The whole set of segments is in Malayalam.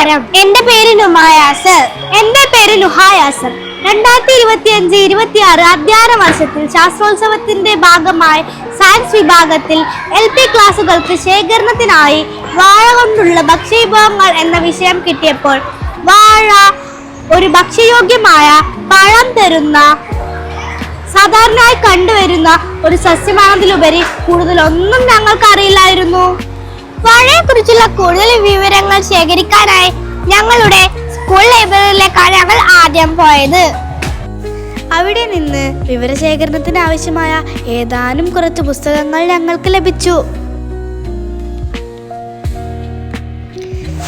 നമസ്കാരം. എന്റെ പേര് നുമായാസർ എന്റെ പേര് നുഹായാസർ രണ്ടായിരത്തി ഇരുപത്തി അഞ്ച് ഇരുപത്തി ആറ് അധ്യയന വർഷത്തിൽ ശാസ്ത്രോത്സവത്തിന്റെ ഭാഗമായി സയൻസ് വിഭാഗത്തിൽ എൽ പി ക്ലാസുകൾക്ക് ശേഖരണത്തിനായി വാഴ കൊണ്ടുള്ള ഭക്ഷ്യവിഭവങ്ങൾ എന്ന വിഷയം കിട്ടിയപ്പോൾ വാഴ ഒരു ഭക്ഷ്യയോഗ്യമായ പഴം തരുന്ന സാധാരണയായി കണ്ടുവരുന്ന ഒരു സസ്യമാണതിലുപരി കൂടുതൽ ഒന്നും ഞങ്ങൾക്ക് അറിയില്ലായിരുന്നു വാഴയെ കുറിച്ചുള്ള കൂടുതൽ വിവരങ്ങൾ ശേഖരിക്കാനായി ഞങ്ങളുടെ സ്കൂൾ ലൈബ്രറിയിലേക്കാണ് ഞങ്ങൾ ആദ്യം പോയത്. അവിടെ നിന്ന് വിവരശേഖരണത്തിന് ആവശ്യമായ ഏതാനും കുറച്ച് പുസ്തകങ്ങൾ ഞങ്ങൾക്ക് ലഭിച്ചു.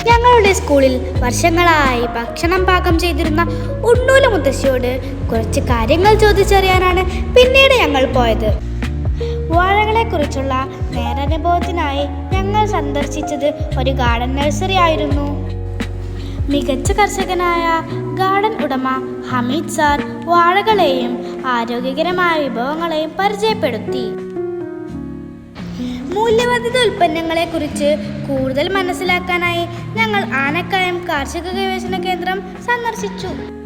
ഞങ്ങളുടെ സ്കൂളിൽ വർഷങ്ങളായി ഭക്ഷണം പാകം ചെയ്തിരുന്ന ഉണ്ണൂല മുത്തശ്ശിയോട് കുറച്ച് കാര്യങ്ങൾ ചോദിച്ചറിയാനാണ് പിന്നീട് ഞങ്ങൾ പോയത്. വാഴകളെ കുറിച്ചുള്ള നേരനുഭവത്തിനായി ഞങ്ങൾ സന്ദർശിച്ചത് ഒരു ഗാർഡൻ നഴ്സറി ആയിരുന്നു. മികച്ച കർഷകനായ ഗാർഡൻ ഉടമ ഹമീദ് സാർ വാഴകളെയും ആരോഗ്യകരമായ വിഭവങ്ങളെയും പരിചയപ്പെടുത്തി. മൂല്യവർദ്ധിത ഉൽപ്പന്നങ്ങളെ കുറിച്ച് കൂടുതൽ മനസ്സിലാക്കാനായി ഞങ്ങൾ ആനക്കയം കാർഷിക ഗവേഷണ കേന്ദ്രം സന്ദർശിച്ചു.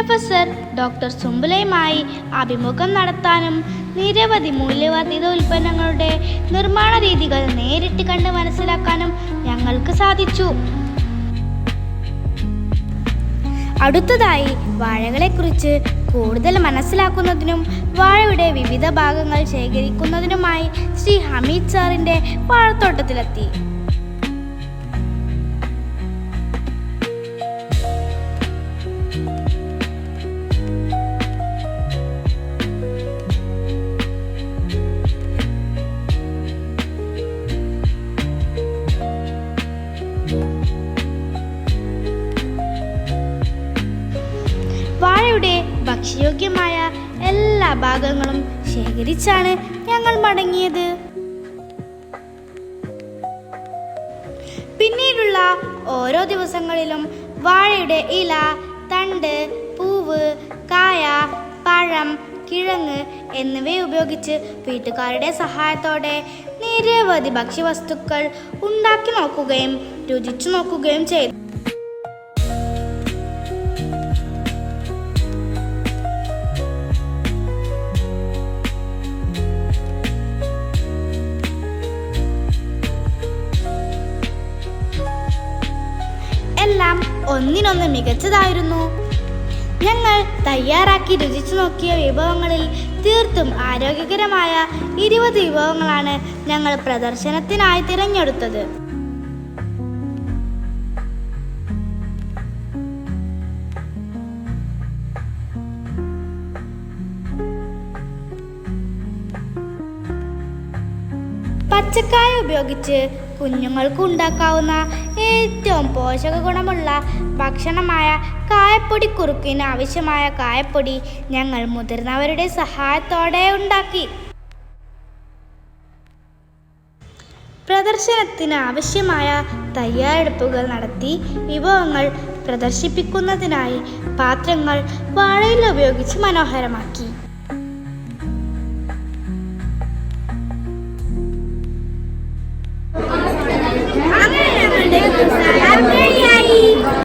പ്രൊഫസർ ഡോക്ടർ സുംബുലയുമായി അഭിമുഖം നടത്താനും നിരവധി മൂല്യവർദ്ധിത ഉൽപ്പന്നങ്ങളുടെ നിർമ്മാണ രീതികൾ നേരിട്ട് കണ്ട് മനസ്സിലാക്കാനും ഞങ്ങൾക്ക് സാധിച്ചു. അടുത്തതായി വാഴകളെക്കുറിച്ച് കൂടുതൽ മനസ്സിലാക്കുന്നതിനും വാഴയുടെ വിവിധ ഭാഗങ്ങൾ ശേഖരിക്കുന്നതിനുമായി ശ്രീ ഹമീദ് സാറിന്റെ വാഴത്തോട്ടത്തിലെത്തി. ഭക്ഷ്യയോഗ്യമായ എല്ലാ ഭാഗങ്ങളും ശേഖരിച്ചാണ് ഞങ്ങൾ മടങ്ങിയത്. പിന്നീടുള്ള ഓരോ ദിവസങ്ങളിലും വാഴയുടെ ഇല തണ്ട് പൂവ് കായ പഴം കിഴങ്ങ് എന്നിവ ഉപയോഗിച്ച് വീട്ടുകാരുടെ സഹായത്തോടെ നിരവധി ഭക്ഷ്യവസ്തുക്കൾ ഉണ്ടാക്കി നോക്കുകയും രുചിച്ചു നോക്കുകയും ചെയ്തു. ഒന്നിനൊന്ന് മികച്ചതായിരുന്നു. ഞങ്ങൾ തയ്യാറാക്കി രുചിച്ചു നോക്കിയ വിഭവങ്ങളിൽ തീർത്തും ആരോഗ്യകരമായ ഇരുപത് വിഭവങ്ങളാണ് ഞങ്ങൾ പ്രദർശനത്തിനായി തിരഞ്ഞെടുത്തത്. പച്ചക്കായ ഉപയോഗിച്ച് കുഞ്ഞുങ്ങൾക്ക് ഉണ്ടാക്കാവുന്ന ഏറ്റവും പോഷക ഗുണമുള്ള ഭക്ഷണമായ കായപ്പൊടി കുറുക്കിന് ആവശ്യമായ കായപ്പൊടി ഞങ്ങൾ മുതിർന്നവരുടെ സഹായത്തോടെ ഉണ്ടാക്കി. പ്രദർശനത്തിന് ആവശ്യമായ തയ്യാറെടുപ്പുകൾ നടത്തി വിഭവങ്ങൾ പ്രദർശിപ്പിക്കുന്നതിനായി പാത്രങ്ങൾ വാഴയിൽ ഉപയോഗിച്ച് മനോഹരമാക്കി.